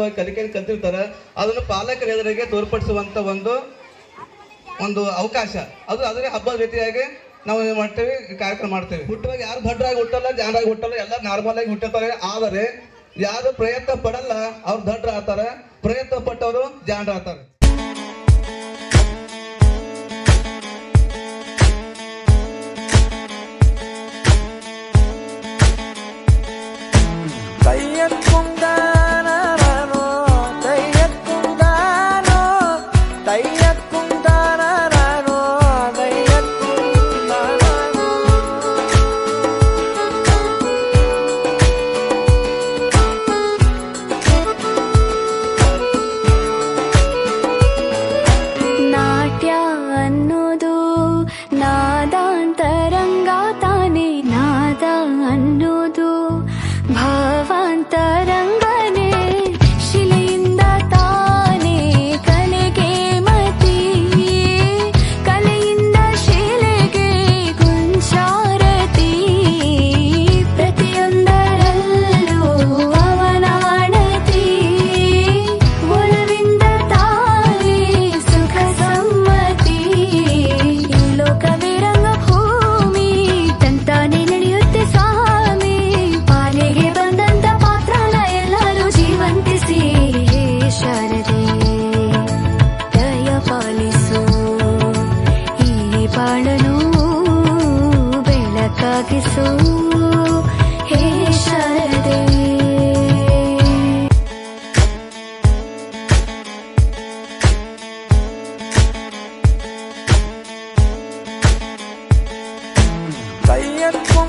ಆಳವಾಗಿ ಕಲಿಕೆಯನ್ನು ಕಲ್ತಿರ್ತಾರೆ. ಅದನ್ನು ಪಾಲಕರ ಎದುರಿಗೆ ತೋರ್ಪಡಿಸುವಂಥ ಒಂದು ಒಂದು ಅವಕಾಶ. ಅದು ಅದರ ಹಬ್ಬದ ರೀತಿಯಾಗಿ ನಾವು ಏನು ಮಾಡ್ತೇವೆ? ಕಾರ್ಯಕ್ರಮ ಮಾಡ್ತೇವೆ. ಹುಟ್ಟುವಾಗ ಯಾರು ಭಟ್ರಾಗಿ ಹುಟ್ಟಲ್ಲ ಜಾನಾಗಿ ಹುಟ್ಟಲ್ಲ ಎಲ್ಲ ನಾರ್ಮಲ್ ಆಗಿ ಹುಟ್ಟುತ್ತಾರೆ. ಆದರೆ ಯಾರು ಪ್ರಯತ್ನ ಪಡಲ್ಲ, ಅವ್ರು ದಡ್ರ ಆತಾರೆ ಪ್ರಯತ್ನ ಪಟ್ಟವರು ಜಾನ್ರ ಆತಾರೆ cuenta tiempo